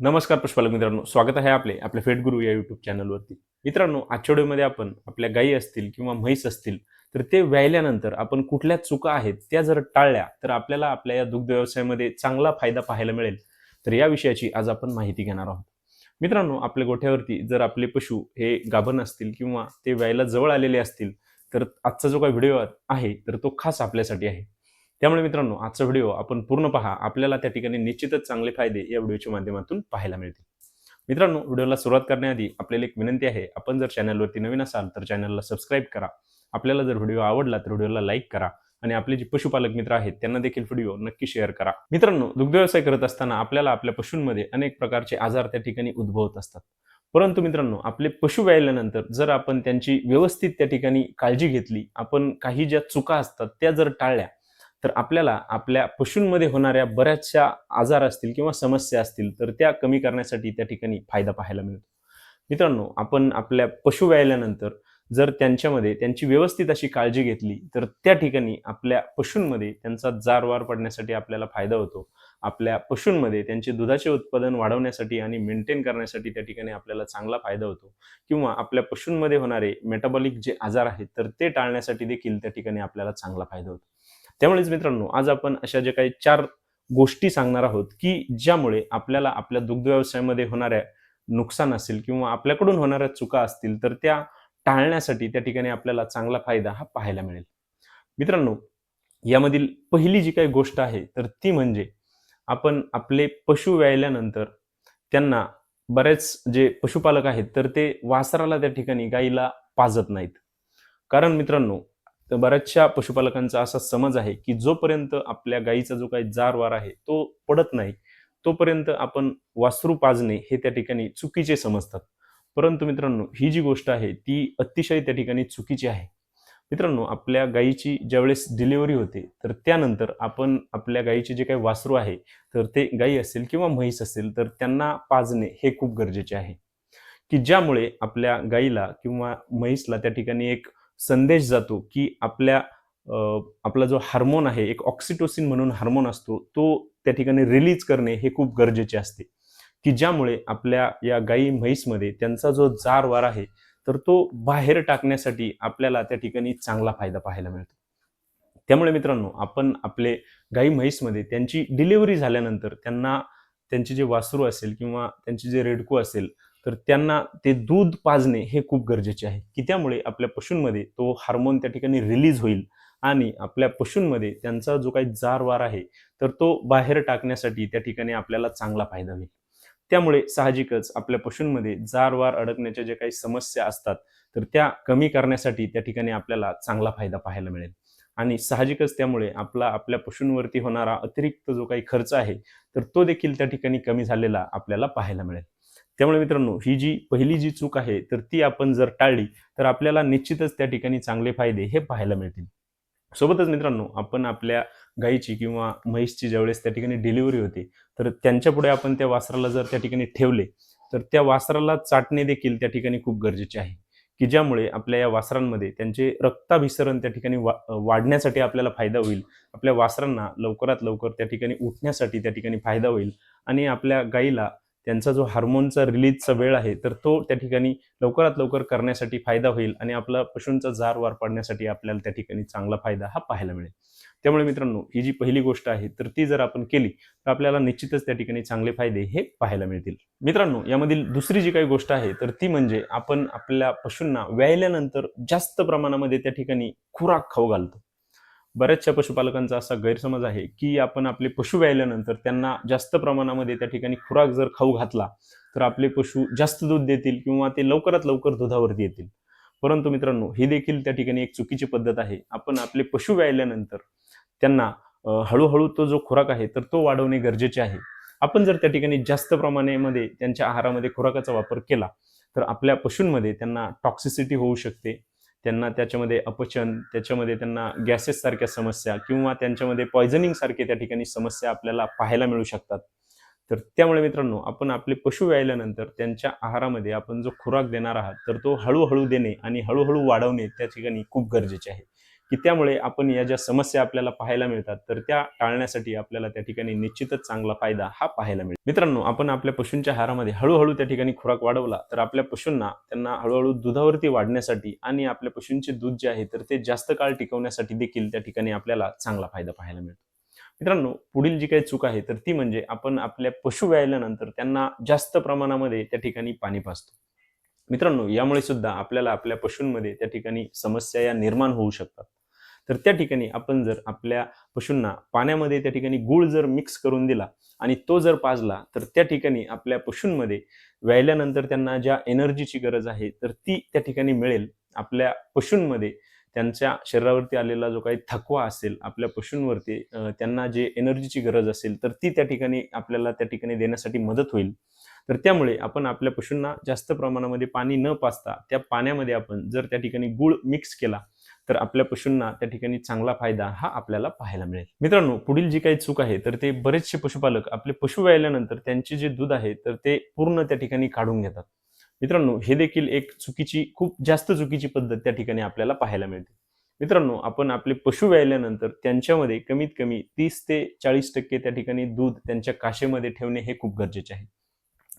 नमस्कार पशुपालक मित्रांनो स्वागत आहे आपले आपल्या फेट गुरु या युट्यूब चॅनलवरती मित्रांनो आजच्या व्हिडिओमध्ये आपण आपल्या गायी असतील किंवा म्हैस असतील तर ते व्यायल्यानंतर आपण कुठल्या चुका आहेत त्या जर टाळल्या तर आपल्याला आपल्या या दुग्ध व्यवसायामध्ये चांगला फायदा पाहायला मिळेल. तर या विषयाची आज आपण माहिती घेणार आहोत. मित्रांनो आपल्या गोठ्यावरती जर आपले पशु हे गाभण असतील किंवा ते व्यायला जवळ आलेले असतील तर आजचा जो काही व्हिडिओ आहे तर तो खास आपल्यासाठी आहे. त्यामुळे मित्रांनो आजचा व्हिडिओ आपण पूर्ण पहा. आपल्याला त्या ठिकाणी निश्चितच चांगले फायदे या व्हिडिओच्या माध्यमातून पाहायला मिळतील. मित्रांनो व्हिडिओला सुरुवात करण्याआधी आपल्याला एक विनंती आहे आपण जर चॅनलवरती नवीन असाल तर चॅनलला सबस्क्राईब करा. आपल्याला जर व्हिडिओ आवडला तर व्हिडिओला लाईक करा आणि आपले जे पशुपालक मित्र आहेत त्यांना देखील व्हिडिओ नक्की शेअर करा. मित्रांनो दुग्ध व्यवसाय करत असताना आपल्याला आपल्या पशूंमध्ये अनेक प्रकारचे आजार त्या ठिकाणी उद्भवत असतात. परंतु मित्रांनो आपले पशु व्यायल्यानंतर जर आपण त्यांची व्यवस्थित त्या ठिकाणी काळजी घेतली आपण काही ज्या चुका असतात त्या जर टाळल्या तर आपल्याला आपल्या पशूंमध्ये होणाऱ्या बऱ्याचशा आजार असतील किंवा समस्या असतील तर त्या कमी करण्यासाठी त्या ठिकाणी फायदा पाहायला मिळतो. मित्रांनो आपण आपल्या पशु व्यायल्यानंतर जर त्यांच्यामध्ये त्यांची व्यवस्थित अशी काळजी घेतली तर त्या ठिकाणी आपल्या पशूंमध्ये त्यांचा जारवार पडण्यासाठी आपल्याला फायदा होतो. आपल्या पशूंमध्ये त्यांचे दुधाचे उत्पादन वाढवण्यासाठी आणि मेंटेन करण्यासाठी त्या ठिकाणी आपल्याला चांगला फायदा होतो. किंवा आपल्या पशूंमध्ये होणारे मेटाबॉलिक जे आजार आहेत तर ते टाळण्यासाठी देखील त्या ठिकाणी आपल्याला चांगला फायदा होतो. त्यामुळेच मित्रांनो आज आपण अशा जे काही चार गोष्टी सांगणार आहोत की ज्यामुळे आपल्याला आपल्या दुग्ध व्यवसायामध्ये होणाऱ्या नुकसान असेल किंवा आपल्याकडून होणाऱ्या चुका असतील तर त्या टाळण्यासाठी त्या ठिकाणी आपल्याला चांगला फायदा हा पाहायला मिळेल. मित्रांनो यामधील पहिली जी काही गोष्ट आहे तर ती म्हणजे आपण आपले पशु व्यायल्यानंतर त्यांना बरेच जे पशुपालक आहेत तर ते वासराला त्या ठिकाणी गाईला पाजत नाहीत. कारण मित्रांनो तर बऱ्याचशा पशुपालकांचा असा समज आहे की जोपर्यंत आपल्या गायीचा जो काही जार वार आहे तो पडत नाही तोपर्यंत आपण वासरू पाजणे हे त्या ठिकाणी चुकीचे समजतात. परंतु मित्रांनो ही जी गोष्ट आहे ती अतिशय त्या ठिकाणी चुकीची आहे. मित्रांनो आपल्या गायीची ज्यावेळेस डिलिव्हरी होते तर त्यानंतर आपण आपल्या गायीचे जे काही वासरू आहे तर ते गायी असेल किंवा म्हैस असेल तर त्यांना पाजणे हे खूप गरजेचे आहे. की ज्यामुळे आपल्या गायीला किंवा म्हैसला त्या ठिकाणी एक संदेश जातो की आपल्या आपला जो हार्मोन आहे एक ऑक्सिटोसिन म्हणून हार्मोन असतो तो त्या ठिकाणी रिलीज करणे हे खूप गरजेचे असते. की ज्यामुळे आपल्या या गाई म्हैसमध्ये त्यांचा जो जार वार आहे तर तो बाहेर टाकण्यासाठी आपल्याला त्या ठिकाणी चांगला फायदा पाहायला मिळतो. त्यामुळे मित्रांनो आपण आपले गाई म्हैसमध्ये त्यांची डिलिव्हरी झाल्यानंतर त्यांना त्यांचे जे वासरू असेल किंवा त्यांचे जे रेडकू असेल तर त्यांना ते दूध पाजणे हे खूप गरजेचे आहे. की त्यामुळे आपल्या पशूंमध्ये तो हार्मोन त्या ठिकाणी रिलीज होईल आणि आपल्या पशूंमध्ये त्यांचा जो काही जारवार आहे तर तो बाहेर टाकण्यासाठी त्या ठिकाणी आपल्याला चांगला फायदा होईल. त्यामुळे साहजिकच आपल्या पशूंमध्ये जारवार अडकण्याच्या ज्या काही समस्या असतात तर त्या कमी करण्यासाठी त्या ठिकाणी आपल्याला चांगला फायदा पाहायला मिळेल. आणि साहजिकच त्यामुळे आपला आपल्या पशूंवरती होणारा अतिरिक्त जो काही खर्च आहे तर तो देखील त्या ठिकाणी कमी झालेला आपल्याला पाहायला मिळेल. त्यामुळे मित्रांनो ही जी पहिली जी चूक आहे तर ती आपण जर टाळली तर आपल्याला निश्चितच त्या ठिकाणी चांगले फायदे हे पाहायला मिळतील. सोबतच मित्रांनो आपण आपल्या गाईची किंवा म्हैसची ज्यावेळेस त्या ठिकाणी डिलिव्हरी होते तर त्यांच्या पुढे आपण त्या वासराला जर त्या ठिकाणी ठेवले तर त्या वासराला चाटणे देखील त्या ठिकाणी खूप गरजेचे आहे. की ज्यामुळे आपल्या या वासरांमध्ये त्यांचे रक्ताभिसरण त्या ठिकाणी वा वाढण्यासाठी आपल्याला फायदा होईल आपल्या वासरांना लवकरात लवकर त्या ठिकाणी उठण्यासाठी त्या ठिकाणी फायदा होईल आणि आपल्या गाईला त्यांचा जो हार्मोनचा रिलीजचा वेळ आहे तर तो त्या ठिकाणी लवकरात लवकर करण्यासाठी फायदा होईल आणि आपला पशूंचा जार वार पाडण्यासाठी आपल्याला त्या ठिकाणी चांगला फायदा हा पाहायला मिळेल. त्यामुळे मित्रांनो ही जी पहिली गोष्ट आहे तर ती जर आपण केली तर आपल्याला निश्चितच त्या ठिकाणी चांगले फायदे हे पाहायला मिळतील. मित्रांनो यामधील दुसरी जी काही गोष्ट आहे तर ती म्हणजे आपण आपल्या पशूंना व्यायल्यानंतर जास्त प्रमाणामध्ये त्या ठिकाणी खुराक खाऊ घालतो. बऱ्याचशा पशुपालकांचा असा गैरसमज आहे की आपण आपले पशु व्यायल्यानंतर त्यांना जास्त प्रमाणामध्ये त्या ठिकाणी खुराक जर खाऊ घातला तर आपले पशु जास्त दूध देतील किंवा ते लवकरात लवकर दुधावरती येतील. परंतु मित्रांनो ही देखील त्या ठिकाणी एक चुकीची पद्धत आहे. आपण आपले पशु व्यायल्यानंतर त्यांना हळूहळू तो जो खुराक आहे तर तो वाढवणे गरजेचे आहे. आपण जर त्या ठिकाणी जास्त प्रमाणामध्ये त्यांच्या आहारामध्ये खुराकाचा वापर केला तर आपल्या पशूंमध्ये त्यांना टॉक्सिसिटी होऊ शकते. त्यांना त्याच्यामध्ये अपचन त्याच्यामध्ये त्यांना गॅसेस सारख्या समस्या किंवा त्यांच्यामध्ये पॉयझनिंग सारखे त्या ठिकाणी समस्या आपल्याला पाहायला मिळू शकतात. तर त्यामुळे मित्रांनो आपण आपले पशु व्यायल्यानंतर त्यांच्या आहारामध्ये आपण जो खुराक देणार आहात तर तो हळूहळू देणे आणि हळूहळू वाढवणे त्या ठिकाणी खूप गरजेचे आहे. की त्यामुळे आपण या ज्या समस्या आपल्याला पाहायला मिळतात तर त्या टाळण्यासाठी आपल्याला त्या ठिकाणी निश्चितच चांगला फायदा हा पाहायला मिळतो मित्रांनो आपण आपल्या पशूंच्या आहारामध्ये हळूहळू त्या ठिकाणी खुराक वाढवला तर आपल्या पशूंना त्यांना हळूहळू दुधावरती वाढण्यासाठी आणि आपल्या पशूंचे दूध जे आहे तर ते जास्त काळ टिकवण्यासाठी देखील त्या ठिकाणी आपल्याला चांगला फायदा पाहायला मिळतो. मित्रांनो पुढील जी काही चूक आहे तर ती म्हणजे आपण आपल्या पशु व्यायल्यानंतर त्यांना जास्त प्रमाणामध्ये त्या ठिकाणी पाणी पाजतो. मित्रांनो यामुळे सुद्धा आपल्याला आपल्या पशूंमध्ये त्या ठिकाणी समस्या या निर्माण होऊ शकतात. तर त्या ठिकाणी आपण जर आपल्या पशूंना पाण्यामध्ये त्या ठिकाणी गुळ जर मिक्स करून दिला आणि तो जर पाजला तर त्या ठिकाणी आपल्या पशूंमध्ये व्यायल्यानंतर त्यांना ज्या एनर्जीची गरज आहे तर ती त्या ठिकाणी मिळेल. आपल्या पशूंमध्ये त्यांच्या शरीरावरती आलेला जो काही थकवा असेल आपल्या पशूंवरती त्यांना जे एनर्जीची गरज असेल तर ती त्या ठिकाणी आपल्याला त्या ठिकाणी देण्यासाठी मदत होईल. तर त्यामुळे आपण आपल्या पशूंना जास्त प्रमाणामध्ये पाणी न पाचता त्या पाण्यामध्ये आपण जर त्या ठिकाणी गुळ मिक्स केला तर आपल्या पशूंना त्या ठिकाणी चांगला फायदा हा आपल्याला पाहायला मिळेल. मित्रांनो पुढील जी काही चूक आहे तर ते बरेचसे पशुपालक आपले पशु व्यायल्यानंतर त्यांचे जे दूध आहे तर ते पूर्ण त्या ठिकाणी काढून घेतात. मित्रांनो हे देखील एक चुकीची खूप जास्त चुकीची पद्धत त्या ठिकाणी आपल्याला पाहायला मिळते. मित्रांनो आपण आपले पशु व्यायल्यानंतर त्यांच्यामध्ये कमीत कमी तीस ते चाळीस टक्के त्या ठिकाणी दूध त्यांच्या काशेमध्ये ठेवणे हे खूप गरजेचे आहे.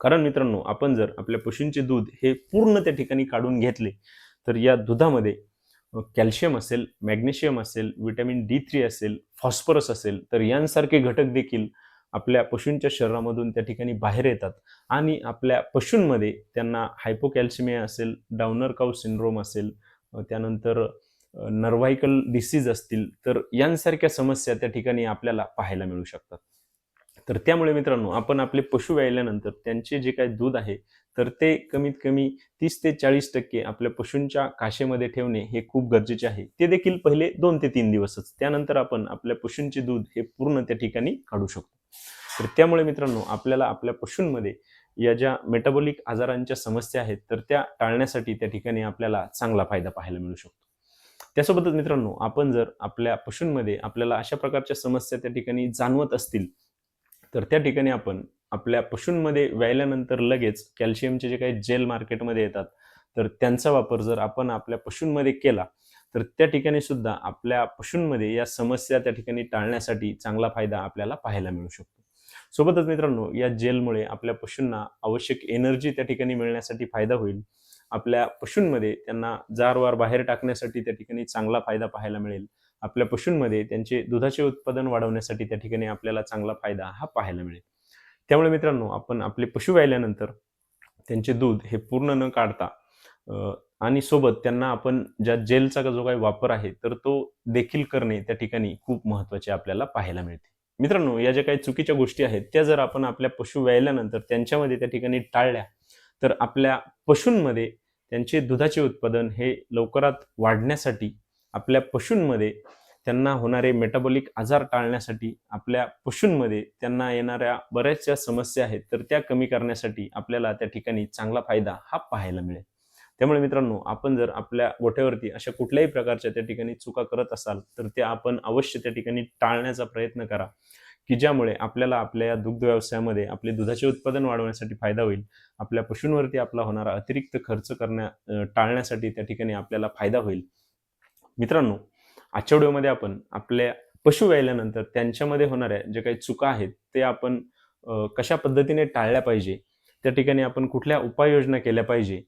कारण मित्रांनो आपण जर आपल्या पशूंचे दूध हे पूर्ण त्या ठिकाणी काढून घेतले तर या दुधामध्ये कॅल्शियम असेल मॅग्नेशियम असेल विटॅमिन डी थ्री असेल फॉस्फरस असेल तर यांसारखे घटक देखील आपल्या पशूंच्या शरीरामधून त्या ठिकाणी बाहेर येतात. आणि आपल्या पशूंमध्ये त्यांना हायपोकॅल्शिमिया असेल डाउनर काऊ सिंड्रोम असेल त्यानंतर नर्वायकल डिसीज असतील तर यांसारख्या समस्या त्या ठिकाणी आपल्याला पाहायला मिळू शकतात. तर त्यामुळे मित्रांनो आपण आपले पशु व्यायल्यानंतर त्यांचे जे काही दूध आहे तर ते कमीत कमी तीस ते चाळीस टक्के आपल्या पशूंच्या काशेमध्ये ठेवणे हे खूप गरजेचे आहे. ते देखील पहिले दोन ते तीन दिवसच. त्यानंतर आपण आपल्या पशूंचे दूध हे पूर्ण त्या ठिकाणी काढू शकतो. तर त्यामुळे मित्रांनो आपल्याला आपल्या पशूंमध्ये या ज्या मेटाबॉलिक आजारांच्या समस्या आहेत तर त्या टाळण्यासाठी त्या ठिकाणी आपल्याला चांगला फायदा पाहायला मिळू शकतो. त्यासोबतच मित्रांनो आपण जर आपल्या पशूंमध्ये आपल्याला अशा प्रकारच्या समस्या त्या ठिकाणी जाणवत असतील तर त्या ठिकाणी आपण आपल्या पशूंमध्ये व्यायल्यानंतर लगेच कॅल्शियमचे जे काही जेल मार्केटमध्ये येतात तर त्यांचा वापर जर आपण आपल्या पशूंमध्ये केला तर त्या ठिकाणी सुद्धा आपल्या पशूंमध्ये या समस्या त्या ठिकाणी टाळण्यासाठी चांगला फायदा आपल्याला पाहायला मिळू शकतो. सोबतच मित्रांनो या जेलमुळे आपल्या पशूंना आवश्यक एनर्जी त्या ठिकाणी मिळण्यासाठी फायदा होईल. आपल्या पशूंमध्ये त्यांना जारवार बाहेर टाकण्यासाठी त्या ठिकाणी चांगला फायदा पाहायला मिळेल. आपल्या पशूंमध्ये त्यांचे दुधाचे उत्पादन वाढवण्यासाठी त्या ठिकाणी आपल्याला चांगला फायदा हा पाहायला मिळेल. त्यामुळे मित्रांनो आपण आपले पशु व्यायल्यानंतर त्यांचे दूध हे पूर्ण न काढता आणि सोबत त्यांना आपण ज्या जेलचा जो काही वापर आहे तर तो देखील करणे त्या ठिकाणी खूप महत्त्वाचे आपल्याला पाहायला मिळते. मित्रांनो या ज्या काही चुकीच्या गोष्टी आहेत त्या जर आपण आपल्या पशु व्यायल्यानंतर त्यांच्यामध्ये त्या ठिकाणी टाळल्या तर आपल्या पशूंमध्ये त्यांचे दुधाचे उत्पादन हे लवकरात वाढण्यासाठी आपल्या पशूंमध्ये त्यांना होणारे मेटाबॉलिक आजार टाळण्यासाठी आपल्या पशूंमध्ये त्यांना येणाऱ्या बऱ्याचशा समस्या आहेत तर त्या कमी करण्यासाठी आपल्याला त्या ठिकाणी चांगला फायदा हा पाहायला मिळेल. त्यामुळे मित्रांनो आपण जर आपल्या गोठ्यावरती अशा कुठल्याही प्रकारच्या त्या ठिकाणी चुका करत असाल तर त्या आपण अवश्य त्या ठिकाणी टाळण्याचा प्रयत्न करा की ज्यामुळे आपल्याला आपल्या या दुग्ध व्यवसायामध्ये आपले दुधाचे उत्पादन वाढवण्यासाठी फायदा होईल आपल्या पशूंवरती आपला होणारा अतिरिक्त खर्च करण्या टाळण्यासाठी त्या ठिकाणी आपल्याला फायदा होईल. मित्रांनो आजच्या व्हिडिओमध्ये आपण आपल्या पशु व्यायल्यानंतर त्यांच्यामध्ये होणाऱ्या ज्या काही चुका आहेत ते आपण कशा पद्धतीने टाळल्या पाहिजे? त्या ठिकाणी आपण कुठल्या उपाययोजना केल्या पाहिजे?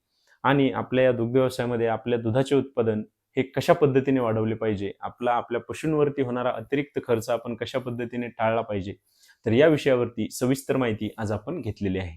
आणि आपल्या या दुग्ध व्यवसायामध्ये आपल्या दुधाचे उत्पादन हे कशा पद्धतीने वाढवले पाहिजे? आपला आपल्या पशूंवरती होणारा अतिरिक्त खर्च आपण कशा पद्धतीने टाळला पाहिजे? तर या विषयावरती सविस्तर माहिती आज आपण घेतलेली आहे.